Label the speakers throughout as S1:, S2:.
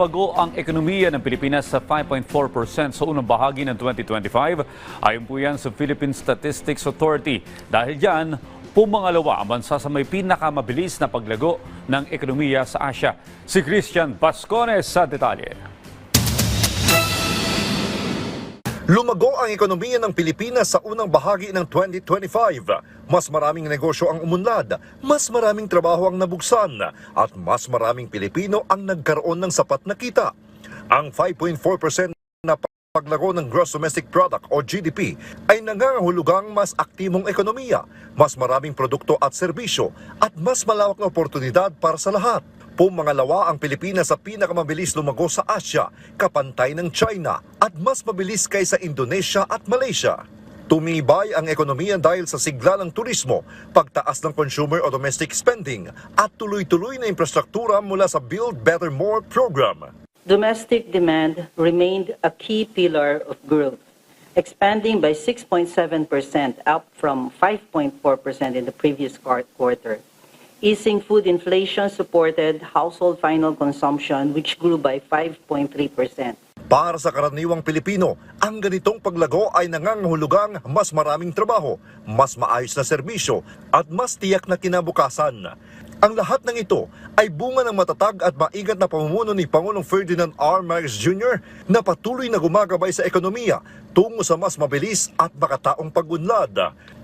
S1: lumago ang ekonomiya ng Pilipinas sa 5.4% sa unang bahagi ng 2025. Ayon po yan sa Philippine Statistics Authority. Dahil dyan, pumangalawa ang bansa sa may pinakamabilis na paglago ng ekonomiya sa Asia. Si Christian Bascones sa detalye.
S2: Lumago ang ekonomiya ng Pilipinas sa unang bahagi ng 2025. Mas maraming negosyo ang umunlad, mas maraming trabaho ang nabuksan, at mas maraming Pilipino ang nagkaroon ng sapat na kita. Ang 5.4% na paglago ng Gross Domestic Product o GDP ay nangangahulugang mas aktibong ekonomiya, mas maraming produkto at serbisyo, at mas malawak na oportunidad para sa lahat. Pumangalawa ang Pilipinas sa pinakamabilis lumago sa Asia, kapantay ng China at mas mabilis kaysa Indonesia at Malaysia. Tumibay ang ekonomiya dahil sa sigla ng turismo, pagtaas ng consumer o domestic spending at tuloy-tuloy na infrastruktura mula sa Build Better More program.
S3: Domestic demand remained a key pillar of growth, expanding by 6.7%, up from 5.4% in the previous quar- quarter. Easing food inflation supported household final consumption, which grew by 5.3%.
S2: Para sa karaniwang Pilipino, ang ganitong paglago ay nangangahulugang mas maraming trabaho, mas maayos na serbisyo at mas tiyak na kinabukasan. Ang lahat ng ito ay bunga ng matatag at maigat na pamumuno ni Pangulong Ferdinand R. Marcos Jr. na patuloy na gumagabay sa ekonomiya tungo sa mas mabilis at makataong pagunlad.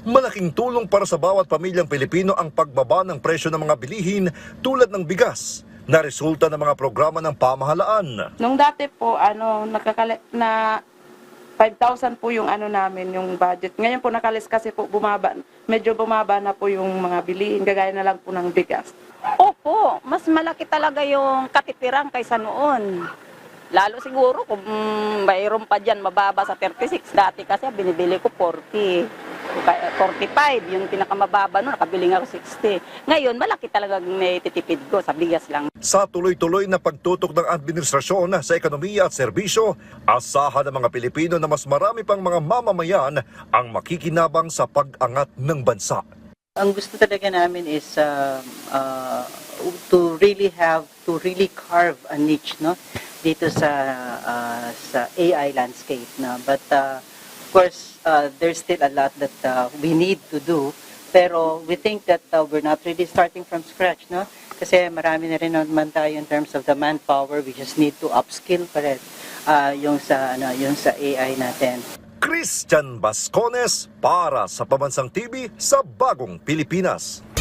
S2: Malaking tulong para sa bawat pamilyang Pilipino ang pagbaba ng presyo ng mga bilihin tulad ng bigas na resulta ng mga programa ng pamahalaan.
S4: Nung dati po, ano, nakakali na 5,000 po yung ano namin, yung budget. Ngayon po nakalis kasi po bumaba, medyo bumaba na po yung mga bilihin, gagaya na lang po ng bigas.
S5: Opo, mas malaki talaga yung katitiran kaysa noon. Lalo siguro kung mm, mayroon pa dyan mababa sa 36. Dati kasi binibili ko 40. Kaya 45, yung pinakamababa noon, nakabili ako 60. Ngayon, malaki talaga naititipid ko sa bigas lang.
S2: Sa tuloy-tuloy na pagtutok ng administrasyon sa ekonomiya at serbisyo, asahan ng mga Pilipino na mas marami pang mga mamamayan ang makikinabang sa pag-angat ng bansa.
S6: ang gusto talaga namin is uh, uh, to really have to really carve a niche no dito sa uh, sa AI landscape na but uh, course uh, there's still a lot that uh, we need to do. Pero we think that uh, we're not really starting from scratch no? Kasi marami na rin naman tayo in terms of the manpower. We just need to upskill pa rin uh, yung sa ano yung sa AI natin.
S2: Christian Bascones para sa Pamansang TV sa Bagong Pilipinas.